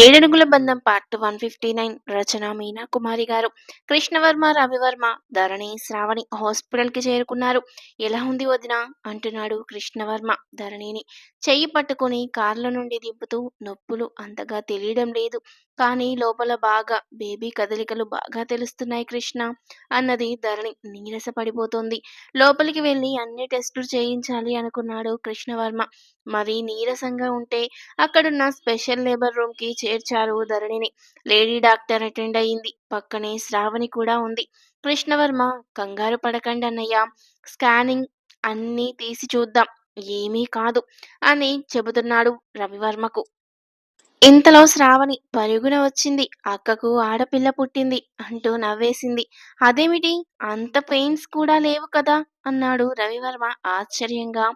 ఏడడుగుల బంధం part one fifty nine రచన మీనా కుమారి గారు. కృష్ణవర్మ రవివర్మ ధరణి శ్రావణి హాస్పిటల్కి చేరుకున్నారు. ఎలా ఉంది వదిన? అంటున్నాడు కృష్ణవర్మ ధరణిని. చెయ్యి పట్టుకొని కార్ల నుండి దింపుతూ నొప్పులు అంతగా తెలియడం లేదు. కానీ లోపల బాగా బేబీ కదలికలు బాగా తెలుస్తున్నాయి కృష్ణ అన్నది ధరణి నీరస పడిపోతోంది లోపలికి వెళ్ళి అన్ని టెస్టులు చేయించాలి అనుకున్నాడు కృష్ణవర్మ. మరి నీరసంగా ఉంటే అక్కడున్న స్పెషల్ లేబర్ రూమ్కి చేర్చారు ధరణిని. లేడీ డాక్టర్ అటెండ్ అయింది. పక్కనే శ్రావణి కూడా ఉంది. కృష్ణవర్మ కంగారు పడకండి అన్నయ్య. స్కానింగ్ అన్నీ తీసి చూద్దాం. ఏమీ కాదు అని చెబుతున్నాడు రవివర్మకు. ఇంతలో శ్రావణి పరుగున వచ్చింది. అక్కకు ఆడపిల్ల పుట్టింది అంటూ నవ్వేసింది. అదేమిటి? అంత పెయిన్స్ కూడా లేవు కదా? అన్నాడు రవివర్మ ఆశ్చర్యంగా.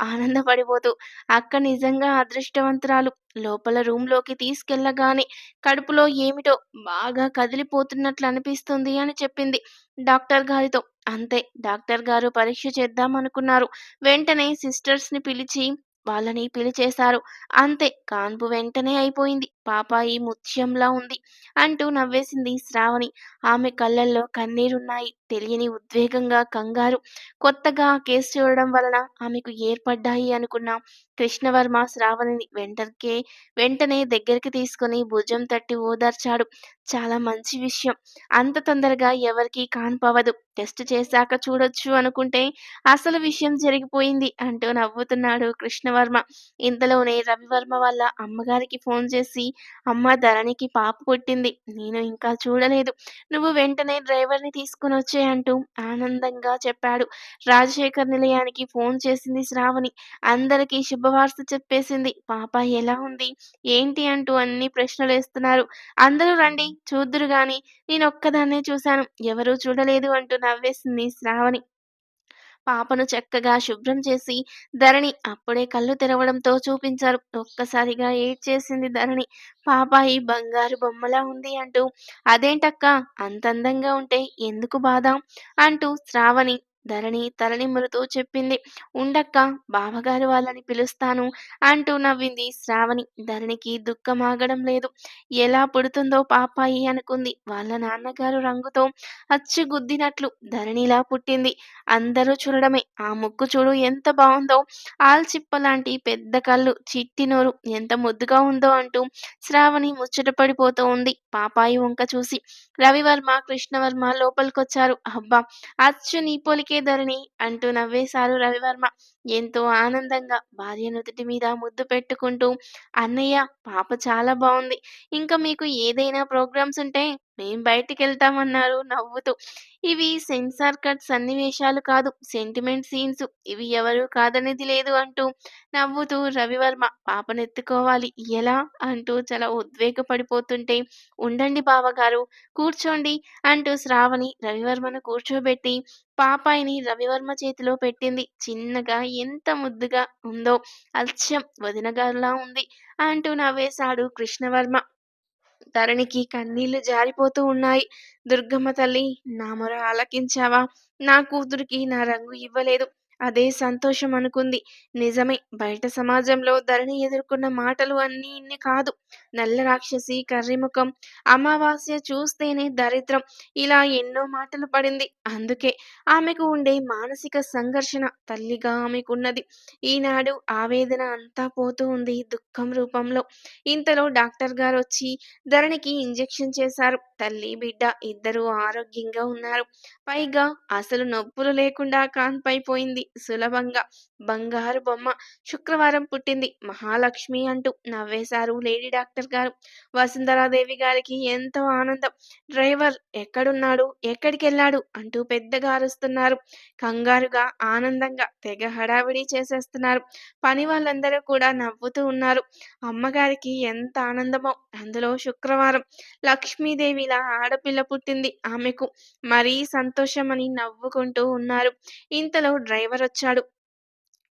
ఆనందపడిపోతూ అక్క నిజంగా అదృష్టవంతురాలు. లోపల రూంలోకి తీసుకెళ్ళగానే కడుపులో ఏమిటో బాగా కదిలిపోతున్నట్లు అనిపిస్తుంది అని చెప్పింది డాక్టర్ గారితో. అంతే డాక్టర్ గారు పరీక్ష చేద్దాం అనుకున్నారు వెంటనే సిస్టర్స్ని పిలిచి వాళ్ళని పిలిచేశారు. అంతే కాన్పు వెంటనే అయిపోయింది. పాపాయి ముత్యంలా ఉంది అంటూ నవ్వేసింది శ్రావణి. ఆమె కళ్ళల్లో కన్నీరున్నాయి. తెలియని ఉద్వేగంగా కంగారు. కొత్తగా కేసు చూడడం వలన ఆమెకు ఏర్పడ్డాయి అనుకున్న. కృష్ణవర్మ శ్రావణిని వెంటనే వెంటనే దగ్గరికి తీసుకుని భుజం తట్టి ఓదార్చాడు చాలా మంచి విషయం. అంత తొందరగా ఎవరికీ కాన్పవదు టెస్ట్ చేశాక చూడొచ్చు అనుకుంటే అసలు విషయం జరిగిపోయింది అంటూ నవ్వుతున్నాడు కృష్ణవర్మ. ఇంతలోనే రవివర్మ వాళ్ళ అమ్మగారికి ఫోన్ చేసి అమ్మ ధరణికి పాప పుట్టింది నేను ఇంకా చూడలేదు. నువ్వు వెంటనే డ్రైవర్ని తీసుకుని వచ్చే అంటూ ఆనందంగా చెప్పాడు. రాజశేఖర్ నిలయానికి ఫోన్ చేసింది శ్రావణి. అందరికీ శుభవార్త చెప్పేసింది. పాప ఎలా ఉంది? ఏంటి అంటూ అన్ని ప్రశ్నలు వేస్తున్నారు. అందరూ రండి చూద్దురు గాని నేను ఒక్కదాన్నే చూశాను. ఎవరూ చూడలేదు అంటూ నవ్వేసింది శ్రావణి. పాపను చక్కగా శుభ్రం చేసి ధరణి అప్పుడే కళ్ళు తెరవడంతో చూపించారు. ఒక్కసారిగా ఏడ్చేసింది ధరణి. పాపాయి బంగారు బొమ్మలా ఉంది అంటూ అదేంటక్క? అంత అందంగా ఉంటే ఎందుకు బాధ అంటూ శ్రావణి ధరణి తలనిమురుతూ చెప్పింది. ఉండక్క బావగారు వాళ్ళని పిలుస్తాను అంటూ నవ్వింది శ్రావణి. ధరణికి దుఃఖం ఆగడం లేదు. ఎలా పుడుతుందో పాపాయి అనుకుంది. వాళ్ళ నాన్నగారు రంగుతో అచ్చు గుద్దినట్లు ధరణిలా పుట్టింది. అందరూ చూడడమే. ఆ ముక్కు చూడు ఎంత బాగుందో ఆల్చిప్ప లాంటి పెద్ద కళ్ళు చిట్టి నోరు ఎంత ముద్దుగా ఉందో అంటూ శ్రావణి ముచ్చటపడిపోతూ ఉంది. పాపాయి వంక చూసి రవివర్మ కృష్ణవర్మ లోపలికొచ్చారు. అబ్బా అచ్చు నీ ఓకే ధరణి అంటూ నవ్వేశారు రవివర్మ. ఎంతో ఆనందంగా భార్య నుదుటి మీద ముద్దు పెట్టుకుంటూ అన్నయ్య పాప చాలా బాగుంది ఇంకా మీకు ఏదైనా ప్రోగ్రామ్స్ ఉంటే మేం బయటికి వెళ్తామన్నారు నవ్వుతూ. ఇవి సెన్సార్ కట్ సన్నివేశాలు కాదు సెంటిమెంట్ సీన్స్. ఇవి ఎవరు కాదనేది లేదు అంటూ నవ్వుతూ రవివర్మ పాపనెత్తుకోవాలి. ఎలా? అంటూ చాలా ఉద్వేగపడిపోతుంటే ఉండండి బావగారు కూర్చోండి అంటూ శ్రావణి రవివర్మను కూర్చోబెట్టి పాపాయిని రవివర్మ చేతిలో పెట్టింది. చిన్నగా ఎంత ముద్దుగా ఉందో అచ్చం వదినగారులా ఉంది అంటూ నవ్వేశాడు కృష్ణవర్మ. ధరణికి కన్నీళ్ళు జారిపోతూ ఉన్నాయి. దుర్గమ్మ తల్లి నా మొర ఆలకించావా? నా కూతురికి నా రంగు ఇవ్వలేదు. అదే సంతోషం అనుకుంది నిజమే బయట సమాజంలో ధరణి ఎదుర్కొన్న మాటలు అన్నీ ఇన్ని కాదు. నల్ల రాక్షసి కర్రిముఖం. అమావాస్య చూస్తేనే దరిద్రం. ఇలా ఎన్నో మాటలు పడింది. అందుకే ఆమెకు ఉండే మానసిక సంఘర్షణ తల్లిగా ఆమెకున్నది. ఈనాడు ఆవేదన అంతా పోతూ ఉంది దుఃఖం రూపంలో. ఇంతలో డాక్టర్ గారు వచ్చి ధరణికి ఇంజెక్షన్ చేశారు. తల్లి బిడ్డ ఇద్దరూ ఆరోగ్యంగా ఉన్నారు. పైగా అసలు నొప్పులు లేకుండా కాన్పైపోయింది. సులభంగా బంగారు బొమ్మ శుక్రవారం పుట్టింది. మహాలక్ష్మి అంటూ నవ్వేశారు లేడీ డాక్టర్ గారు వసుంధరాదేవి గారికి ఎంతో ఆనందం. డ్రైవర్ ఎక్కడున్నాడు? ఎక్కడికి వెళ్ళాడు అంటూ పెద్దగా అరుస్తున్నారు. కంగారుగా ఆనందంగా తెగ హడావిడి చేసేస్తున్నారు. పని వాళ్ళందరూ కూడా నవ్వుతూ ఉన్నారు. అమ్మగారికి ఎంత ఆనందమో! అందులో శుక్రవారం లక్ష్మీదేవిలా ఆడపిల్ల పుట్టింది ఆమెకు. మరీ సంతోషమని నవ్వుకుంటూ ఉన్నారు. ఇంతలో డ్రైవర్ వచ్చాడు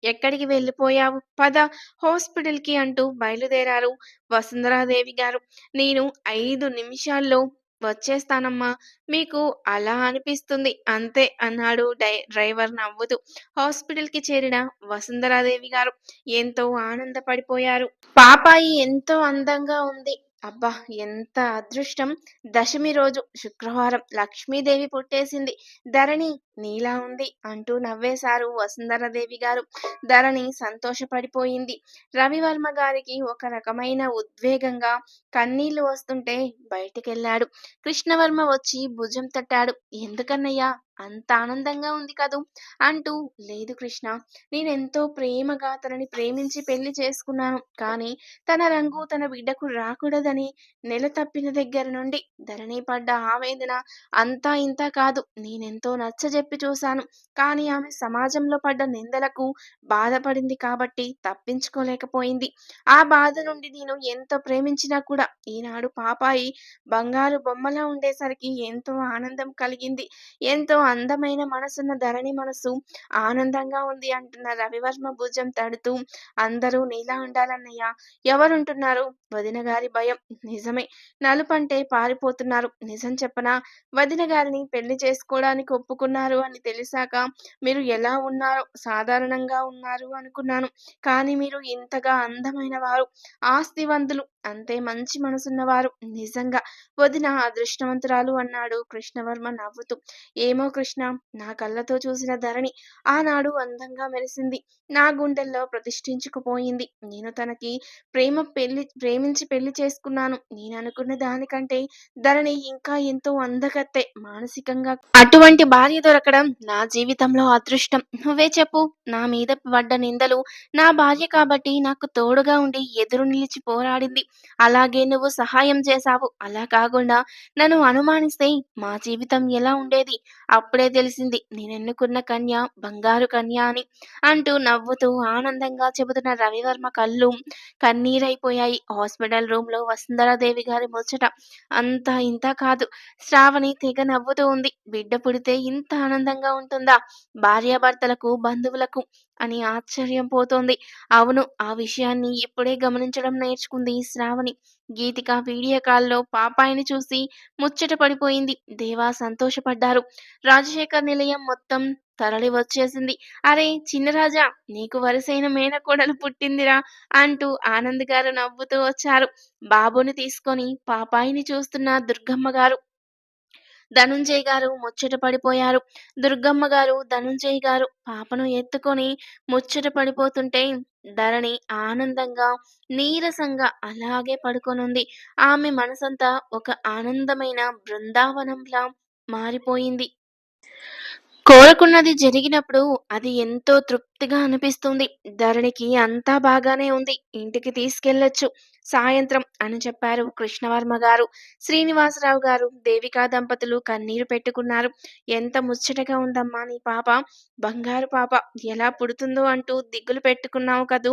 ఎక్కడికి వెళ్ళిపోయావు పద హాస్పిటల్కి అంటూ బయలుదేరారు వసుంధరాదేవి గారు నేను ఐదు నిమిషాల్లో వచ్చేస్తానమ్మా మీకు అలా అనిపిస్తుంది అంతే అన్నాడు డై డ్రైవర్ నవ్వుతూ హాస్పిటల్కి చేరిన వసుంధరాదేవి గారు ఎంతో ఆనందపడిపోయారు పాపాయి ఎంతో అందంగా ఉంది అబ్బా! ఎంత అదృష్టం. దశమి రోజు శుక్రవారం లక్ష్మీదేవి పుట్టేసింది. ధరణి నీలా ఉంది అంటూ నవ్వేశారు వసుంధరదేవి గారు. ధరణి సంతోషపడిపోయింది. రవివర్మ గారికి ఒక రకమైన ఉద్వేగంగా కన్నీళ్ళు వస్తుంటే బయటికెళ్ళాడు. కృష్ణవర్మ వచ్చి భుజం తట్టాడు. ఎందుకన్నయ్యా అంత ఆనందంగా ఉంది కదూ అంటూ లేదు కృష్ణ నేనెంతో ప్రేమగా తనని ప్రేమించి పెళ్ళి చేసుకున్నాను. కానీ తన రంగు తన బిడ్డకు రాకూడదని నెల తప్పిన దగ్గర నుండి ధరణి పడ్డ ఆవేదన అంతా ఇంత కాదు. నేనెంతో చెప్పి చూశాను. కానీ ఆమె సమాజంలో పడ్డ నిందలకు బాధపడింది కాబట్టి తప్పించుకోలేకపోయింది. ఆ బాధ నుండి నేను ఎంత ప్రేమించినా కూడా ఈనాడు పాపాయి బంగారు బొమ్మలా ఉండేసరికి ఎంతో ఆనందం కలిగింది. ఎంతో అందమైన మనసున్న ధరణి మనసు ఆనందంగా ఉంది అంటున్న రవివర్మ భుజం తడుతూ అందరూ నీలా ఉండాలన్నయ్య. ఎవరుంటున్నారు? వదిన గారి భయం నిజమే. నలుపంటే పారిపోతున్నారు. నిజం చెప్పనా? వదిన గారిని పెళ్ళి చేసుకోవడానికి ఒప్పుకున్నారు అని తెలిసాక మీరు ఎలా ఉన్నారో సాధారణంగా ఉన్నారు అనుకున్నాను. కానీ మీరు ఇంతగా అందమైన వారు, ఆస్తివంతులు, అంతే మంచి మనసున్నవారు. నిజంగా వదిన అదృష్టవంతురాలు అన్నాడు కృష్ణవర్మ నవ్వుతూ. ఏమో కృష్ణ నా కళ్ళతో చూసిన ధరణి ఆనాడు అందంగా మెరిసింది. నా గుండెల్లో ప్రతిష్ఠించుకుపోయింది. నేను తనకి ప్రేమ పెళ్ళి ప్రేమించి పెళ్ళి చేసుకున్నాను. నేను అనుకున్న దానికంటే ధరణి ఇంకా ఎంతో అందగత్తె. మానసికంగా అటువంటి భార్య దొరకడం నా జీవితంలో అదృష్టం. నువ్వే చెప్పు. నా మీద పడ్డ నిందలు నా భార్య కాబట్టి నాకు తోడుగా ఉండి ఎదురు నిలిచి పోరాడింది. అలాగే నువ్వు సహాయం చేశావు. అలా కాకుండా నన్ను అనుమానిస్తే మా జీవితం ఎలా ఉండేది? అప్పుడే తెలిసింది నేనెన్నుకున్న కన్య బంగారు కన్య అని అంటూ నవ్వుతూ ఆనందంగా చెబుతున్న రవివర్మ కళ్ళు కన్నీరైపోయాయి. హాస్పిటల్ రూమ్లో వసుంధరాదేవి గారి ముచ్చట అంతా ఇంత కాదు. శ్రావణి తెగ నవ్వుతూ ఉంది. బిడ్డ పుడితే ఇంత ఆనందంగా ఉంటుందా? భార్యాభర్తలకు, బంధువులకు అని ఆశ్చర్యం పోతోంది. అవును ఆ విషయాన్ని ఇప్పుడే గమనించడం నేర్చుకుంది శ్రావణి. గీతిక వీడియో కాల్లో పాపాయిని చూసి ముచ్చట పడిపోయింది. దేవా సంతోషపడ్డారు. రాజశేఖర్ నిలయం మొత్తం తరలి వచ్చేసింది. అరే చిన్నరాజా నీకు వరుసైన మేనకోడలు పుట్టిందిరా అంటూ ఆనంద్ గారు నవ్వుతూ వచ్చారు. బాబుని తీసుకొని పాపాయిని చూస్తున్న దుర్గమ్మ గారు ధనుంజయ్ గారు ముచ్చట పడిపోయారు. దుర్గమ్మ గారు, ధనుంజయ్ గారు పాపను ఎత్తుకొని ముచ్చట పడిపోతుంటే ధరణి ఆనందంగా, నీరసంగా అలాగే పడుకొనుంది. ఆమె మనసంతా ఒక ఆనందమైన బృందావనంలా మారిపోయింది. కోరుకున్నది జరిగినప్పుడు అది ఎంతో తృప్తిగా అనిపిస్తుంది. ధరణికి అంతా బాగానే ఉంది. ఇంటికి తీసుకెళ్ళొచ్చు సాయంత్రం అని చెప్పారు కృష్ణవర్మ గారు. శ్రీనివాసరావు గారు, దేవికా దంపతులు కన్నీరు పెట్టుకున్నారు. ఎంత ముచ్చటగా ఉందమ్మా నీ పాప. బంగారు పాప ఎలా పుడుతుందో అంటూ దిగులు పెట్టుకున్నావు కదూ.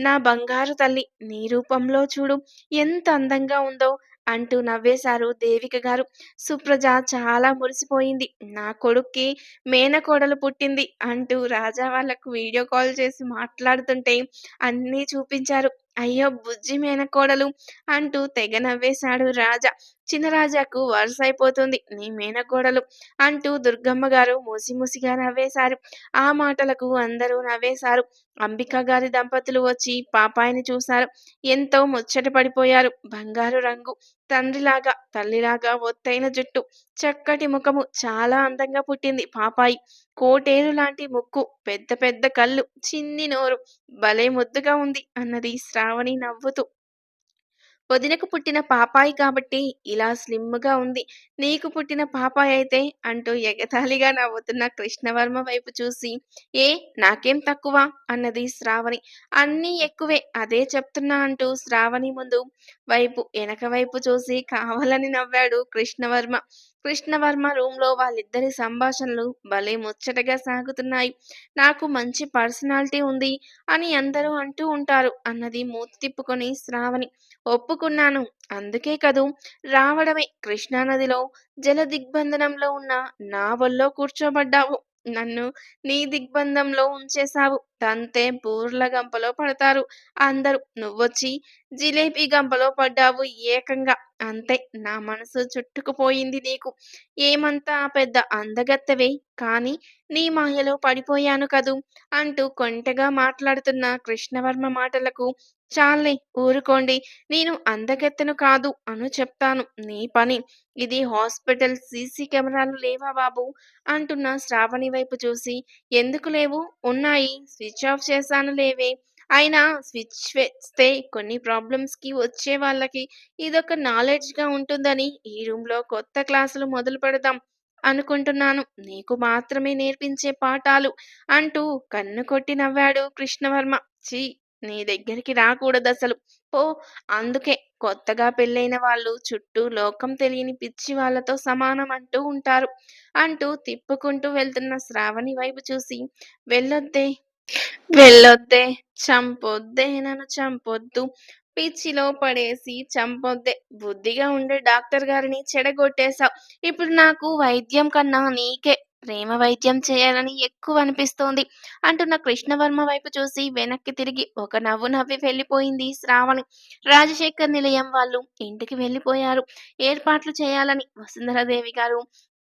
నా బంగారు తల్లి నీ రూపంలో చూడు ఎంత అందంగా ఉందో అంటూ నవ్వేశారు దేవిక గారు. సుప్రజ చాలా మురిసిపోయింది. నా కొడుక్కి మేనకోడలు పుట్టింది అంటూ రాజా వాళ్ళకు వీడియో కాల్ చేసి మాట్లాడుతుంటే అన్నీ చూపించారు. అయ్యో బుజ్జి మేనకోడలు అంటూ తెగ నవ్వేశాడు రాజా. చిన్నరాజాకు వరుసైపోతుంది నీ మేనకోడలు అంటూ దుర్గమ్మ గారు మూసిమూసిగా నవ్వేశారు. ఆ మాటలకు అందరూ నవ్వేశారు. అంబిక గారి దంపతులు వచ్చి పాపాయిని చూశారు. ఎంతో ముచ్చట పడిపోయారు. బంగారు రంగు, తండ్రిలాగా, తల్లిలాగా ఒత్తైన జుట్టు, చక్కటి ముఖము చాలా అందంగా పుట్టింది పాపాయి. కోటేరు లాంటి ముక్కు, పెద్ద పెద్ద కళ్ళు, చిన్ని నోరు భలే ముద్దుగా ఉంది అన్నది శ్రావణి నవ్వుతూ. వదినకు పుట్టిన పాపాయి కాబట్టి ఇలా స్లిమ్‌గా ఉంది. నీకు పుట్టిన పాపాయి అయితే అంటూ ఎగతాళిగా నవ్వుతున్న కృష్ణవర్మ వైపు చూసి ఏ నాకేం తక్కువ అన్నది శ్రావణి. అన్నీ ఎక్కువే అదే చెప్తున్నా అంటూ శ్రావణి ముందు వైపు వెనక వైపు చూసి కావాలని నవ్వాడు కృష్ణవర్మ. కృష్ణవర్మ రూంలో వాళ్ళిద్దరి సంభాషణలు భలే ముచ్చటగా సాగుతున్నాయి. నాకు మంచి పర్సనాలిటీ ఉంది అని అందరూ అంటూ ఉంటారు అన్నది మూతి తిప్పుకొని శ్రావణి. ఒప్పుకున్నాను. అందుకే కదూ రావడమే కృష్ణానదిలో జలదిగ్బంధనంలో ఉన్న నా వల్లో కూర్చోబడ్డావు. నన్ను నీ దిగ్బంధంలో ఉంచేశావు. తంతే బూర్ల గంపలో పడతారు అందరూ. నువ్వొచ్చి జిలేబీ గంపలో పడ్డావు ఏకంగా. అంతే నా మనసు చుట్టుకుపోయింది నీకు. ఏమంతా పెద్ద అందగత్తవే కాని నీ మాయలో పడిపోయాను కదూ అంటూ కొంటెగా మాట్లాడుతున్న కృష్ణవర్మ మాటలకు చాలే ఊరుకోండి. నేను అందగత్తెను కాదు అను చెప్తాను. నీ పని. ఇది హాస్పిటల్ సీసీ కెమెరాలు లేవా బాబు అంటున్న శ్రావణి వైపు చూసి ఎందుకు లేవు? ఉన్నాయి. స్విచ్ ఆఫ్ చేశాను లేవే. అయినా స్విచ్ వేస్తే కొన్ని ప్రాబ్లమ్స్‌కి వచ్చే వాళ్ళకి ఇదొక నాలెడ్జ్‌గా ఉంటుందని ఈ రూమ్‌లో కొత్త క్లాసులు మొదలు పెడదాం అనుకుంటున్నాను. నీకు మాత్రమే నేర్పించే పాఠాలు అంటూ కన్ను కొట్టి నవ్వాడు కృష్ణవర్మ. చీ నీ దగ్గరికి రాకూడదసలు. పో అందుకే కొత్తగా పెళ్ళైన వాళ్ళు చుట్టూ లోకం తెలియని పిచ్చి వాళ్ళతో సమానం అంటూ ఉంటారు. అంటూ తిప్పుకుంటూ వెళ్తున్న శ్రావణి వైపు చూసి వెళ్ళొద్దే. వెళ్ళొద్దే. చంపొద్దే నన్ను చంపొద్దు. పిచ్చిలో పడేసి చంపొద్దే. బుద్ధిగా ఉండే డాక్టర్ గారిని చెడగొట్టేశావు ఇప్పుడు నాకు వైద్యం కన్నా నీకే ప్రేమ వైద్యం చేయాలని ఎక్కువ అనిపిస్తోంది అంటున్న కృష్ణవర్మ వైపు చూసి వెనక్కి తిరిగి ఒక నవ్వు నవ్వి వెళ్ళిపోయింది శ్రావణి. రాజశేఖర్ నిలయం వాళ్ళు ఇంటికి వెళ్ళిపోయారు. ఏర్పాట్లు చేయాలని వసుంధరాదేవి గారు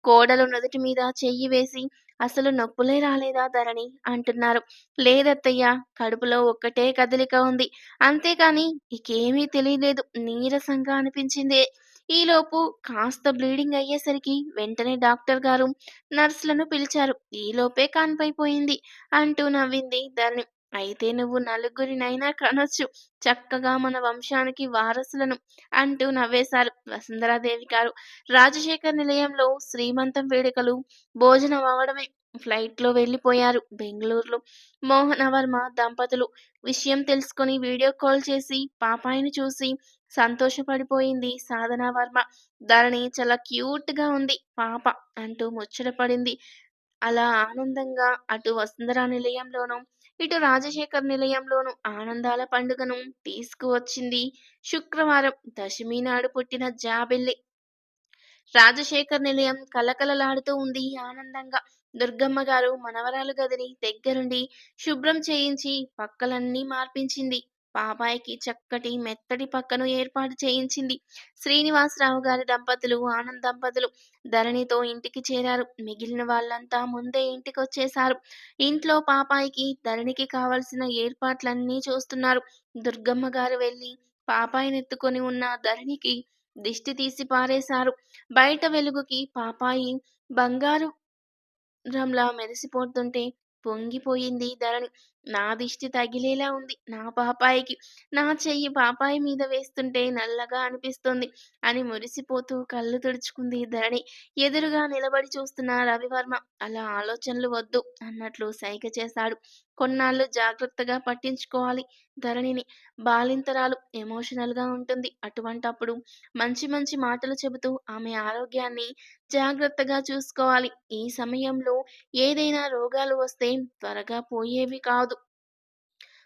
కోడలు నుదుటి మీద చెయ్యి వేసి అసలు నొప్పులే రాలేదా ధరణి అంటున్నారు. లేదత్తయ్య కడుపులో ఒక్కటే కదలిక ఉంది. అంతేకాని ఇకేమీ తెలియలేదు. నీరసంగా అనిపించిందే ఈలోపు కాస్త బ్లీడింగ్ అయ్యేసరికి వెంటనే డాక్టర్ గారు నర్సులను పిలిచారు. ఈలోపే కాన్పైపోయింది అంటూ నవ్వింది ధరణి. అయితే నువ్వు నలుగురినైనా కనొచ్చు. చక్కగా మన వంశానికి వారసులను అంటూ నవ్వేశారు వసుంధరాదేవి గారు. రాజశేఖర్ నిలయంలో శ్రీమంతం వేడుకలు భోజనం అవడమే ఫ్లైట్లో వెళ్ళిపోయారు మోహన మోహనవర్మ దంపతులు విషయం తెలుసుకొని వీడియో కాల్ చేసి పాపాయిని చూసి సంతోషపడిపోయింది సాధనావర్మ. ధరణి చాలా క్యూట్‌గా ఉంది పాప అంటూ ముచ్చటపడింది. అలా ఆనందంగా అటు వసుంధరా నిలయంలోనూ, ఇటు రాజశేఖర్ నిలయంలోనూ ఆనందాల పండుగను తీసుకువచ్చింది శుక్రవారం దశమి నాడు పుట్టిన జాబిల్లి. రాజశేఖర్ నిలయం కళకళలాడుతూ ఉంది ఆనందంగా. దుర్గమ్మ గారు మనవరాలు గదిని దగ్గరుండి శుభ్రం చేయించి పక్కలన్నీ మార్పించింది. పాపాయికి చక్కటి మెత్తటి పక్కను ఏర్పాటు చేయించింది. శ్రీనివాసరావు గారి దంపతులు, ఆనంద్ దంపతులు ధరణితో ఇంటికి చేరారు. మిగిలిన వాళ్ళంతా ముందే ఇంటికి వచ్చేశారు ఇంట్లో పాపాయికి, ధరణికి కావలసిన ఏర్పాట్లన్నీ చూస్తున్నారు. దుర్గమ్మ గారు వెళ్ళి పాపాయినెత్తుకొని ఉన్న ధరణికి దిష్టి తీసి పారేశారు. బయట వెలుగుకి పాపాయి బంగారు రంలా మెరిసిపోతుంటే పొంగిపోయింది ధరణి. నా దిష్టి తగిలేలా ఉంది నా పాపాయికి. నా చెయ్యి పాపాయి మీద వేస్తుంటే నల్లగా అనిపిస్తుంది అని మురిసిపోతూ కళ్ళు తుడుచుకుంది ధరణి. ఎదురుగా నిలబడి చూస్తున్న రవివర్మ అలా ఆలోచనలు వద్దు అన్నట్లు సైగ చేశాడు. కొన్నాళ్ళు జాగ్రత్తగా పట్టించుకోవాలి ధరణిని. బాలింతరాలు ఎమోషనల్‌గా ఉంటుంది. అటువంటప్పుడు మంచి మంచి మాటలు చెబుతూ ఆమె ఆరోగ్యాన్ని జాగ్రత్తగా చూసుకోవాలి. ఈ సమయంలో ఏదైనా రోగాలు వస్తే త్వరగా పోయేవి కాదు.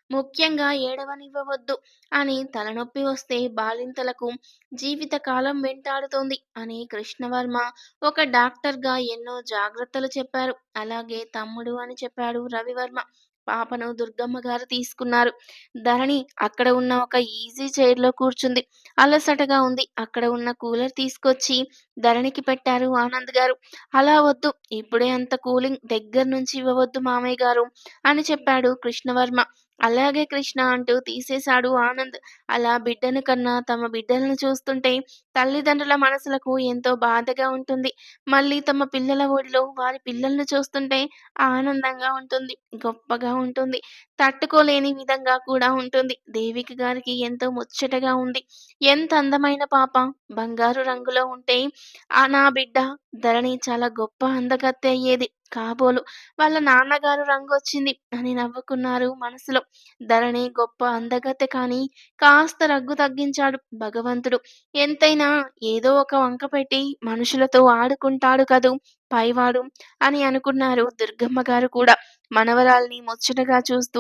ముఖ్యంగా ఏడవనివ్వవద్దు అని తలనొప్పి వస్తే బాలింతలకు జీవితకాలం వెంటాడుతోంది అని కృష్ణవర్మ ఒక డాక్టర్‌గా ఎన్నో జాగ్రత్తలు చెప్పారు. అలాగే తమ్ముడు అని చెప్పాడు రవివర్మ. పాపను దుర్గమ్మ గారు తీసుకున్నారు. ధరణి అక్కడ ఉన్న ఒక ఈజీ చైర్‌లో కూర్చుంది. అలసటగా ఉంది. అక్కడ ఉన్న కూలర్ తీసుకొచ్చి ధరణికి పెట్టారు ఆనంద్ గారు. అలా వద్దు. ఇప్పుడే అంత కూలింగ్ దగ్గర నుంచి ఇవ్వవద్దు మామయ్య గారు అని చెప్పాడు కృష్ణవర్మ. అలాగే కృష్ణ అంటూ తీసేశాడు ఆనంద్. అలా బిడ్డను కన్నా తమ బిడ్డలను చూస్తుంటే తల్లిదండ్రుల మనసులకు ఎంతో బాధగా ఉంటుంది. మళ్ళీ తమ పిల్లల ఒడిలో వారి పిల్లల్ని చూస్తుంటే ఆనందంగా ఉంటుంది. గొప్పగా ఉంటుంది. తట్టుకోలేని విధంగా కూడా ఉంటుంది. దేవిక గారికి ఎంతో ముచ్చటగా ఉంది. ఎంత అందమైన పాప! బంగారు రంగులో ఉంటే ఆ నా బిడ్డ ధరణి చాలా గొప్ప అందగత్తె అయ్యేది కాబోలు. వాళ్ళ నాన్నగారు రంగొచ్చింది అని నవ్వుకున్నారు మనసులో. ధరణి గొప్ప అందగత్తె కానీ కాస్త రగ్గు తగ్గించాడు భగవంతుడు. ఎంతైనా ఏదో ఒక వంక పెట్టి మనుషులతో ఆడుకుంటాడు కదూ పైవాడు అని అనుకున్నారు దుర్గమ్మ గారు కూడా. మనవరాల్ని ముచ్చటగా చూస్తూ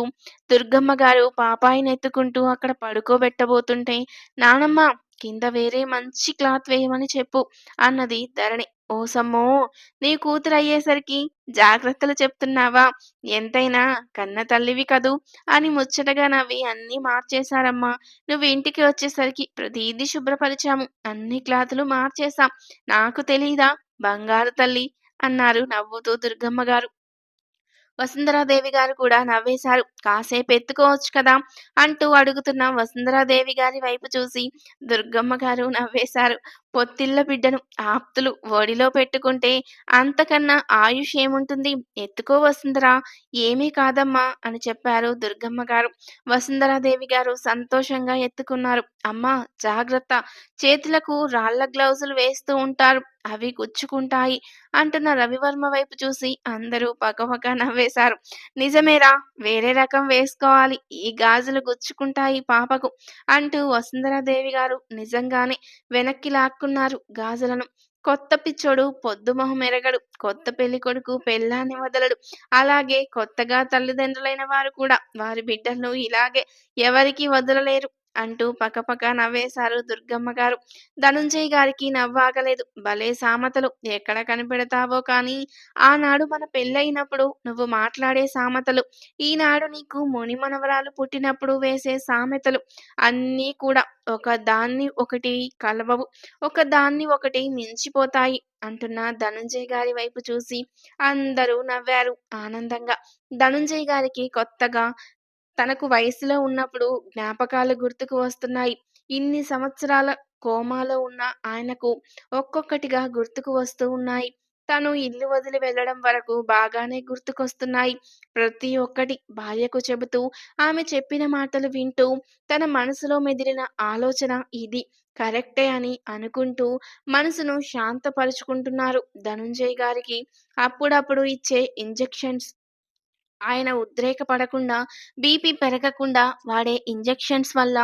దుర్గమ్మ గారు పాపాయిని ఎత్తుకుంటూ అక్కడ పడుకోబెట్టబోతుంటే నానమ్మ కింద వేరే మంచి క్లాత్ వేయమని చెప్పు అన్నది ధరణి. ఓసమ్మో! నీ కూతురు అయ్యేసరికి జాగ్రత్తలు చెప్తున్నావా? ఎంతైనా కన్న తల్లివి కదూ అని ముచ్చటగా నవ్వి అన్నీ మార్చేశారమ్మా. నువ్వు ఇంటికి వచ్చేసరికి ప్రతిదీ శుభ్రపరిచాము. అన్ని క్లాతులు మార్చేశాం. నాకు తెలీదా బంగారు తల్లి అన్నారు నవ్వుతూ దుర్గమ్మ గారు. వసుంధరాదేవి గారు కూడా నవ్వేశారు. కాసేపు ఎత్తుకోవచ్చు కదా! అంటూ అడుగుతున్న వసుంధరాదేవి గారి వైపు చూసి దుర్గమ్మ గారు నవ్వేశారు. పొత్తిళ్ళ బిడ్డను ఆప్తులు ఒడిలో పెట్టుకుంటే అంతకన్నా ఆయుష్ ఏముంటుంది? ఎత్తుకో వసుంధరా! ఏమీ కాదమ్మా అని చెప్పారు దుర్గమ్మ గారు. వసుంధరాదేవి గారు సంతోషంగా ఎత్తుకున్నారు. అమ్మా జాగ్రత్త! చేతులకు రాళ్ళ గ్లౌజులు వేస్తూ ఉంటారు. అవి గుచ్చుకుంటాయి అంటున్న రవివర్మ వైపు చూసి అందరూ పగపగ నవ్వేశారు. నిజమేరా! వేరే రకం వేసుకోవాలి. ఈ గాజులు గుచ్చుకుంటాయి పాపకు అంటూ వసుంధరాదేవి గారు నిజంగానే వెనక్కి లాక్కున్నారు గాజులను. కొత్త పిచ్చోడు పొద్దుమొహం ఎరగడు. కొత్త పెళ్ళి కొడుకు పెళ్ళాన్ని వదలడు. అలాగే కొత్తగా తల్లిదండ్రులైన వారు కూడా వారి బిడ్డలను ఇలాగే ఎవరికి వదలలేరు అంటూ పకపక నవ్వేశారు దుర్గమ్మ గారు. ధనుంజయ్ గారికి నవ్వాగలేదు. భలే సామెతలు ఎక్కడ కనిపెడతావో కానీ ఆనాడు మన పెళ్ళైనప్పుడు నువ్వు మాట్లాడే సామెతలు, ఈనాడు నీకు మునిమనవరాలు పుట్టినప్పుడు వేసే సామెతలు అన్నీ కూడా ఒక దాన్ని ఒకటి కలవవు. ఒక దాన్ని ఒకటి మించిపోతాయి అంటున్న ధనుంజయ్ గారి వైపు చూసి అందరూ నవ్వారు ఆనందంగా. ధనుంజయ్ గారికి కొత్తగా తనకు వయసులో ఉన్నప్పుడు జ్ఞాపకాలు గుర్తుకు వస్తున్నాయి. ఇన్ని సంవత్సరాల కోమాలో ఉన్న ఆయనకు ఒక్కొక్కటిగా గుర్తుకు వస్తూ ఉన్నాయి. తను ఇల్లు వదిలి వెళ్ళడం వరకు బాగానే గుర్తుకొస్తున్నాయి. ప్రతి ఒక్కటి భార్యకు చెబుతూ, ఆమె చెప్పిన మాటలు వింటూ, తన మనసులో మెదిలిన ఆలోచన ఇది కరెక్టే అని అనుకుంటూ మనసును శాంతపరుచుకుంటున్నారు ధనుంజయ్ గారికి అప్పుడప్పుడు ఇచ్చే ఇంజెక్షన్స్ ఆయన ఉద్రేకపడకుండా, బీపీ పెరగకుండా వాడే ఇంజెక్షన్స్ వల్ల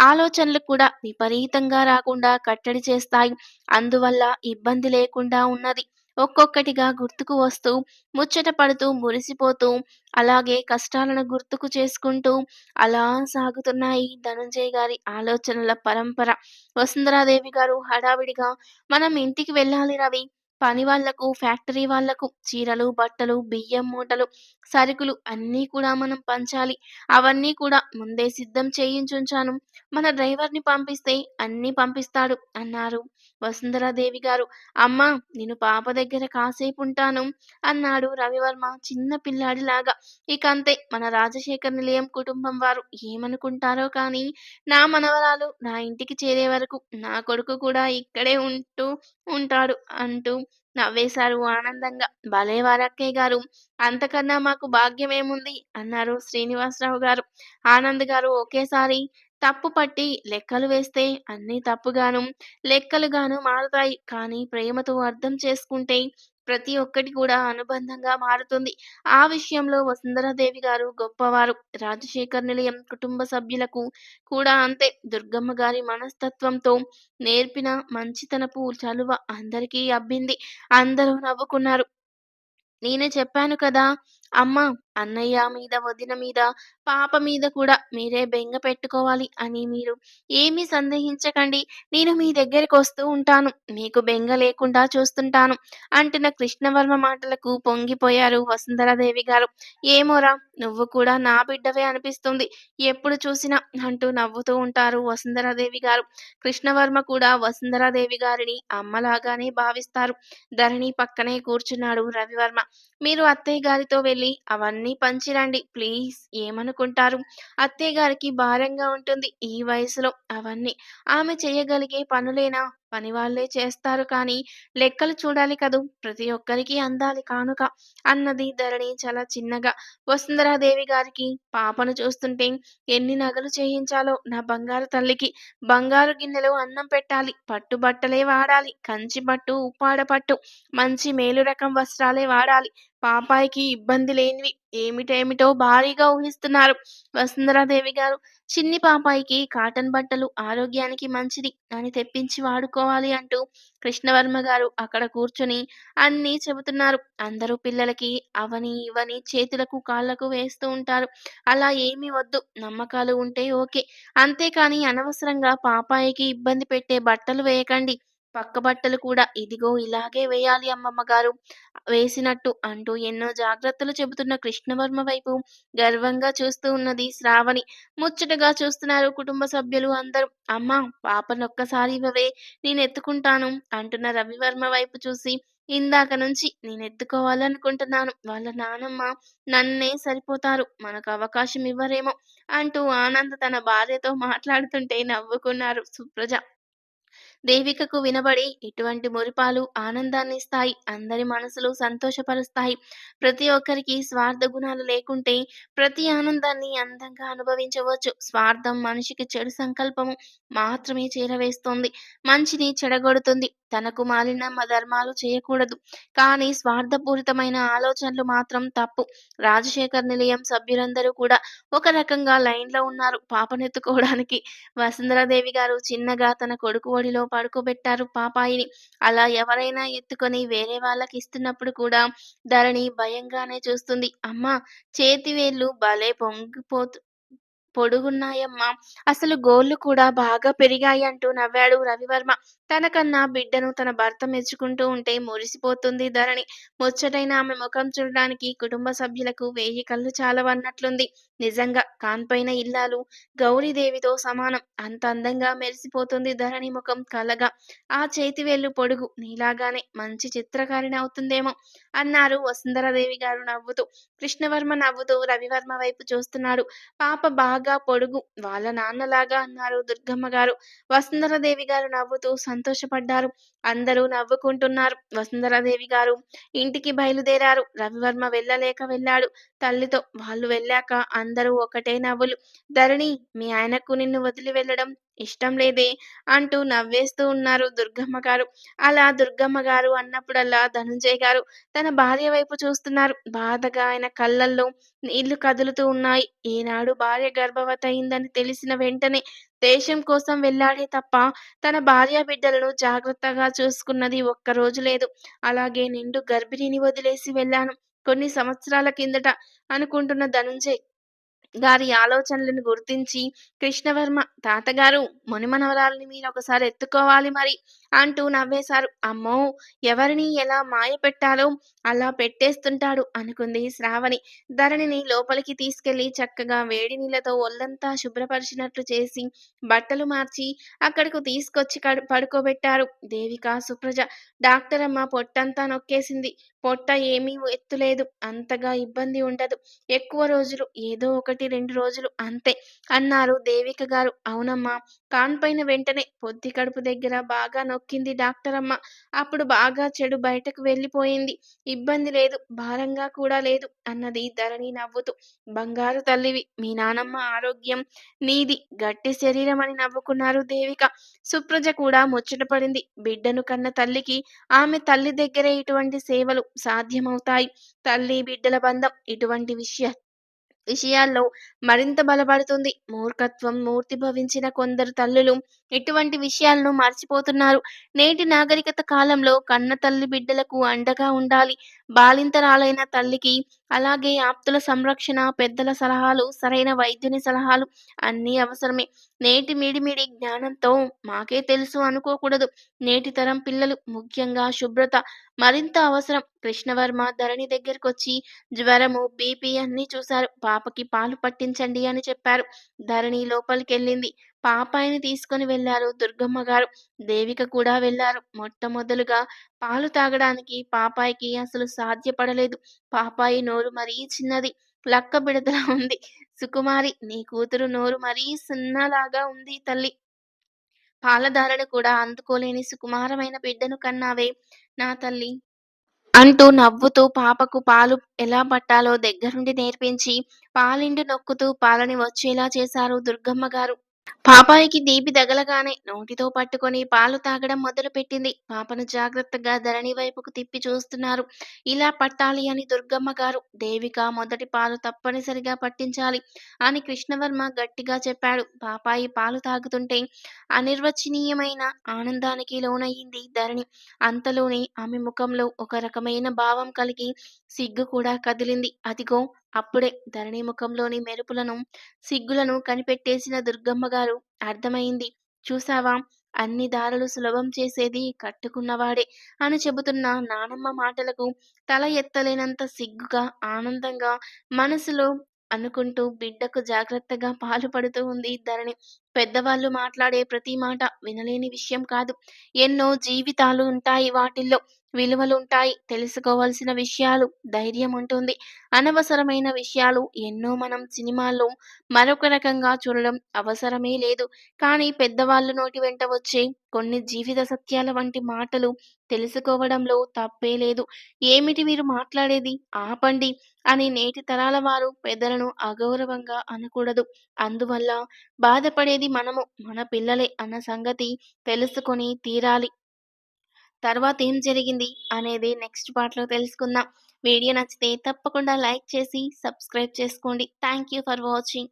ఆలోచనలు కూడా విపరీతంగా రాకుండా కట్టడి చేస్తాయి. అందువల్ల ఇబ్బంది లేకుండా ఉన్నది. ఒక్కొక్కటిగా గుర్తుకు వస్తూ, ముచ్చట పడుతూ, మురిసిపోతూ, అలాగే కష్టాలను గుర్తుకు చేసుకుంటూ అలా సాగుతున్నాయి ధనంజయ్ గారి ఆలోచనల పరంపర. వసుంధరాదేవి గారు హడావిడిగా మనం ఇంటికి వెళ్ళాలి రవి. పని వాళ్ళకు, ఫ్యాక్టరీ వాళ్ళకు చీరలు, బట్టలు, బియ్యం మూటలు, సరుకులు అన్నీ కూడా మనం పంచాలి. అవన్నీ కూడా ముందే సిద్ధం చేయించుంచాను. మన డ్రైవర్‌ని పంపిస్తే అన్నీ పంపిస్తాడు అన్నారు వసుంధరాదేవి గారు. అమ్మా! నేను పాప దగ్గర కాసేపు ఉంటాను అన్నాడు రవివర్మ చిన్న పిల్లాడిలాగా. ఇకంతే మన రాజశేఖర్ నిలయం కుటుంబం వారు ఏమనుకుంటారో కానీ నా మనవరాలు నా ఇంటికి చేరే వరకు నా కొడుకు కూడా ఇక్కడే ఉంటూ ఉంటాడు అంటూ నవ్వేశారు ఆనందంగా. భలే వారక్కయ్య గారు! అంతకన్నా మాకు భాగ్యమేముంది అన్నారు శ్రీనివాసరావు గారు. ఆనంద్ గారు ఒకేసారి తప్పు పట్టి లెక్కలు వేస్తే అన్ని తప్పుగాను, లెక్కలుగాను మారుతాయి కానీ ప్రేమతో అర్థం చేసుకుంటే ప్రతి ఒక్కటి కూడా అనుబంధంగా మారుతుంది. ఆ విషయంలో వసుంధరాదేవి గారు గొప్పవారు. రాజశేఖర్ నిలయం కుటుంబ సభ్యులకు కూడా అంతే. దుర్గమ్మ గారి మనస్తత్వంతో నేర్పిన మంచితనపు చలువ అందరికీ అబ్బింది. అందరూ నవ్వుకున్నారు. నేనే చెప్పాను కదా! అమ్మా! అన్నయ్య మీద, వదిన మీద, పాప మీద కూడా మీరే బెంగ పెట్టుకోవాలి అని మీరు ఏమీ సందేహించకండి. నేను మీ దగ్గరికొస్తూ ఉంటాను. మీకు బెంగ లేకుండా చూస్తుంటాను అంటున్న కృష్ణవర్మ మాటలకు పొంగిపోయారు వసుంధరాదేవి గారు. ఏమోరా! నువ్వు కూడా నా బిడ్డవే అనిపిస్తుంది. ఎప్పుడు చూసినా అంటూ నవ్వుతూ ఉంటారు వసుంధరాదేవి గారు. కృష్ణవర్మ కూడా వసుంధరాదేవి గారిని అమ్మలాగానే భావిస్తారు. ధరణి పక్కనే కూర్చున్నాడు రవివర్మ. మీరు అత్తయ్య గారితో వెళ్ళి అవన్నీ పంచిరండి ప్లీజ్. ఏమనుకుంటారు? అత్తయ్య గారికి భారంగా ఉంటుంది ఈ వయసులో అవన్నీ. ఆమె చేయగలిగే పనులేనా? పనివాళ్ళే చేస్తారు కానీ లెక్కలు చూడాలి కదూ! ప్రతి ఒక్కరికి అందాలి కానుక అన్నది ధరణి చాలా చిన్నగా. వసుంధరాదేవి గారికి పాపను చూస్తుంటే ఎన్ని నగలు చేయించాలో నా బంగారు తల్లికి. బంగారు గిన్నెలో అన్నం పెట్టాలి. పట్టు బట్టలే వాడాలి. కంచి పట్టు, ఉప్పాడ పట్టు, మంచి మేలు రకం వస్త్రాలే వాడాలి. పాపాయికి ఇబ్బంది లేనివి ఏమిటేమిటో భారీగా ఊహిస్తున్నారు వసుంధరాదేవి గారు. చిన్ని పాపాయికి కాటన్ బట్టలు ఆరోగ్యానికి మంచిది అని తెప్పించి వాడుకోవాలి అంటూ కృష్ణవర్మ గారు అక్కడ కూర్చుని అన్నీ చెబుతున్నారు. అందరూ పిల్లలకి అవని, ఇవని చేతులకు, కాళ్ళకు వేస్తూ ఉంటారు. అలా ఏమీ వద్దు. నమ్మకాలు ఉంటే ఓకే. అంతేకాని అనవసరంగా పాపాయికి ఇబ్బంది పెట్టే బట్టలు వేయకండి. పక్క బట్టలు కూడా ఇదిగో ఇలాగే వేయాలి అమ్మమ్మ గారు. వేసినట్టు అంటూ ఎన్నో జాగ్రత్తలు చెబుతున్న కృష్ణవర్మ వైపు గర్వంగా చూస్తూ ఉన్నది శ్రావణి. ముచ్చటగా చూస్తున్నారు కుటుంబ సభ్యులు అందరూ. అమ్మా పాపనొక్కసారి ఇవ్వవే నేను ఎత్తుకుంటాను అంటున్న రవివర్మ వైపు చూసి. ఇందాక నుంచి నేను ఎత్తుకోవాలనుకుంటున్నాను. వాళ్ళ నానమ్మ నన్నే సరిపోతారు. మనకు అవకాశం ఇవ్వరేమో అంటూ ఆనంద్ తన భార్యతో మాట్లాడుతుంటే నవ్వుకున్నారు సుప్రజ. దేవికకు వినబడి ఇటువంటి మురిపాలు ఆనందాన్ని ఇస్తాయి అందరి మనసులు సంతోషపరుస్తాయి. ప్రతి ఒక్కరికి స్వార్థ గుణాలు లేకుంటే ప్రతి ఆనందాన్ని అందంగా అనుభవించవచ్చు. స్వార్థం మనిషికి చెడు సంకల్పము మాత్రమే చేరవేస్తుంది. మంచిని చెడగొడుతుంది. తనకు మాలిన ధర్మాలు చేయకూడదు. కానీ స్వార్థపూరితమైన ఆలోచనలు మాత్రం తప్పు. రాజశేఖర్ నిలయం సభ్యులందరూ కూడా ఒక రకంగా లైన్లో ఉన్నారు. పాపనెత్తుకోవడానికి వసుంధరాదేవి గారు చిన్నగా తన కొడుకు ఒడిలో పడుకోబెట్టారు పాపాయిని. అలా ఎవరైనా ఎత్తుకొని వేరే వాళ్ళకి ఇస్తున్నప్పుడు కూడా ధరణి భయంగానే చూస్తుంది. అమ్మ చేతి వేళ్ళు భలే పొంగిపోతు పొడుగున్నాయమ్మా. అసలు గోళ్ళు కూడా బాగా పెరిగాయి అంటూ నవ్వాడు రవివర్మ. తనకన్నా బిడ్డను తన భర్త మెచ్చుకుంటూ ఉంటే మురిసిపోతుంది ధరణి. ముచ్చటైన ఆమె ముఖం చూడడానికి కుటుంబ సభ్యులకు వేయి కళ్ళు చాలవన్నట్లుంది. నిజంగా కాన్పైన ఇల్లాలు గౌరీదేవితో సమానం. అంత అందంగా మెరిసిపోతుంది ధరణి ముఖం కలగా. ఆ చేతి వేళ్ళు పొడుగు నీలాగానే మంచి చిత్రకారిణి అవుతుందేమో అన్నారు వసుంధరాదేవి గారు నవ్వుతూ. కృష్ణవర్మ నవ్వుతూ రవివర్మ వైపు చూస్తున్నాడు. పాప బాగా పొడుగు. వాళ్ళ నాన్నలాగా అన్నారు దుర్గమ్మ గారు. వసుంధరాదేవి గారు నవ్వుతూ సంతోషపడ్డారు. అందరూ నవ్వుకుంటున్నారు. వసుంధరాదేవి గారు ఇంటికి బయలుదేరారు. రవివర్మ వెళ్ళలేక వెళ్ళాడు. తల్లితో వాళ్ళు వెళ్ళాక అందరూ ఒకటే నవ్వులు. ధరణి మీ ఆయనకు నిన్ను వదిలి వెళ్ళడం ఇష్టం లేదే అంటూ నవ్వేస్తూ ఉన్నారు దుర్గమ్మ గారు. అలా దుర్గమ్మ గారు అన్నప్పుడల్లా ధనుంజయ్ గారు తన భార్య వైపు చూస్తున్నారు. బాధగా ఆయన కళ్ళల్లో నీళ్ళు కదులుతూ ఉన్నాయి. ఈనాడు భార్య గర్భవతి అయిందని తెలిసిన వెంటనే దేశం కోసం వెళ్ళాడే తప్ప తన భార్య బిడ్డలను జాగ్రత్తగా చూసుకున్నది ఒక్కరోజు లేదు. అలాగే నిండు గర్భిణిని వదిలేసి వెళ్ళాను. కొన్ని సంవత్సరాల కిందట అనుకుంటున్న ధనుంజయ్ గారి ఆలోచనలను గుర్తించి కృష్ణవర్మ తాతగారు మునిమనవరాల్ని మీరు ఒకసారి ఎత్తుకోవాలి మరి. అంటూ నవ్వేశారు. అమ్మో! ఎవరిని ఎలా మాయ పెట్టాలో అలా పెట్టేస్తుంటాడు అనుకుంది శ్రావణి. ధరణిని లోపలికి తీసుకెళ్ళి చక్కగా వేడి నీళ్ళతో ఒళ్ళంతా శుభ్రపరిచినట్లు చేసి బట్టలు మార్చి అక్కడకు తీసుకొచ్చి పడుకోబెట్టారు. దేవిక సుప్రజ డాక్టర్ అమ్మ పొట్టంతా నొక్కేసింది. పొట్ట ఏమీ ఎత్తులేదు. అంతగా ఇబ్బంది ఉండదు. ఎక్కువ రోజులు ఏదో ఒకటి రెండు రోజులు అంతే అన్నారు దేవిక గారు. అవునమ్మా! కాన్పైన వెంటనే పొద్ది కడుపు దగ్గర బాగా నొక్కింది డాక్టర్ అమ్మ అప్పుడు బాగా చెడు బయటకు వెళ్ళిపోయింది. ఇబ్బంది లేదు భారంగా కూడా లేదు అన్నది ధరణి నవ్వుతూ. బంగారు తల్లివి మీ నానమ్మ ఆరోగ్యం నీది గట్టి శరీరం అని నవ్వుకున్నారు దేవిక. సుప్రజ కూడా ముచ్చటపడింది బిడ్డను కన్న తల్లికి ఆమె తల్లి దగ్గరే ఇటువంటి సేవలు సాధ్యమవుతాయి. తల్లి బిడ్డల బంధం ఇటువంటి విషయ విషయాల్లో మరింత బలపడుతుంది. మూర్ఖత్వం మూర్తి భవించిన కొందరు తల్లులు ఇటువంటి విషయాలను మర్చిపోతున్నారు? నేటి నాగరికత కాలంలో కన్న తల్లి బిడ్డలకు అండగా ఉండాలి. బాలింతరాలైన తల్లికి అలాగే ఆప్తుల సంరక్షణ పెద్దల సలహాలు సరైన వైద్యుని సలహాలు అన్నీ అవసరమే. నేటి మిడిమిడి జ్ఞానంతో మాకే తెలుసు అనుకోకూడదు. నేటి తరం పిల్లలు ముఖ్యంగా శుభ్రత మరింత అవసరం. కృష్ణవర్మ ధరణి దగ్గరకొచ్చి జ్వరము బీపీ అన్నీ చూశారు. పాపకి పాలు పట్టించండి అని చెప్పారు. ధరణి లోపలికెళ్ళింది. పాపాయిని తీసుకుని వెళ్ళారు దుర్గమ్మ గారు దేవిక కూడా వెళ్ళారు మొట్టమొదలుగా పాలు తాగడానికి పాపాయికి అసలు సాధ్యపడలేదు. పాపాయి నోరు మరీ చిన్నది లక్క బిడతలా ఉంది. సుకుమారి నీ కూతురు నోరు మరీ సున్నలాగా ఉంది తల్లి. పాలధారను కూడా అందుకోలేని సుకుమారమైన బిడ్డను కన్నావే నా తల్లి. అంటూ నవ్వుతూ పాపకు పాలు ఎలా పట్టాలో దగ్గరుండి నేర్పించి పాలిండి నొక్కుతూ పాలని వచ్చేలా చేశారు దుర్గమ్మ గారు. పాపాయికి దీపి తగలగానే నోటితో పట్టుకొని పాలు తాగడం మొదలుపెట్టింది. పాపను జాగ్రత్తగా ధరణి వైపుకు తిప్పి చూస్తున్నారు. ఇలా పట్టాలి అని దుర్గమ్మ గారు దేవిక మొదటి పాలు తప్పనిసరిగా పట్టించాలి అని కృష్ణవర్మ గట్టిగా చెప్పాడు. పాపాయి పాలు తాగుతుంటే అనిర్వచనీయమైన ఆనందానికి లోనయ్యింది ధరణి. అంతలోనే ఆమె ముఖంలో ఒక రకమైన భావం కలిగి సిగ్గు కూడా కదిలింది. అదిగో అప్పుడే ధరణి ముఖంలోని మెరుపులను సిగ్గులను కనిపెట్టేసిన దుర్గమ్మ గారు అర్థమైంది చూసావా అన్ని దారులు సులభం చేసేది కట్టుకున్నవాడే అని చెబుతున్న నానమ్మ మాటలకు తల ఎత్తలేనంత సిగ్గుగా ఆనందంగా మనసులో అనుకుంటూ బిడ్డకు జాగ్రత్తగా పాలు పడుతూ ఉంది ధరణి. పెద్దవాళ్ళు మాట్లాడే ప్రతి మాట వినలేని విషయం కాదు. ఎన్నో జీవితాలు ఉంటాయి వాటిల్లో. విలువలు ఉంటాయి తెలుసుకోవాల్సిన విషయాలు ధైర్యం ఉంటుంది. అనవసరమైన విషయాలు ఎన్నో మనం సినిమాల్లో మరొక రకంగా చూడడం అవసరమే లేదు. కానీ పెద్దవాళ్ళు నోటి వెంట వచ్చే కొన్ని జీవిత సత్యాల వంటి మాటలు తెలుసుకోవడంలో తప్పే లేదు. ఏమిటి మీరు మాట్లాడేది? ఆపండి అని నేటి తరాల వారు పెద్దలను అగౌరవంగా అనకూడదు. అందువల్ల బాధపడేది మనము మన పిల్లలే అన్న సంగతి తెలుసుకొని తీరాలి. తర్వాత ఏం జరిగింది అనేది నెక్స్ట్ పార్ట్లో తెలుసుకుందాం. వీడియో నచ్చితే తప్పకుండా లైక్ చేసి సబ్స్క్రైబ్ చేసుకోండి. Thank you for watching.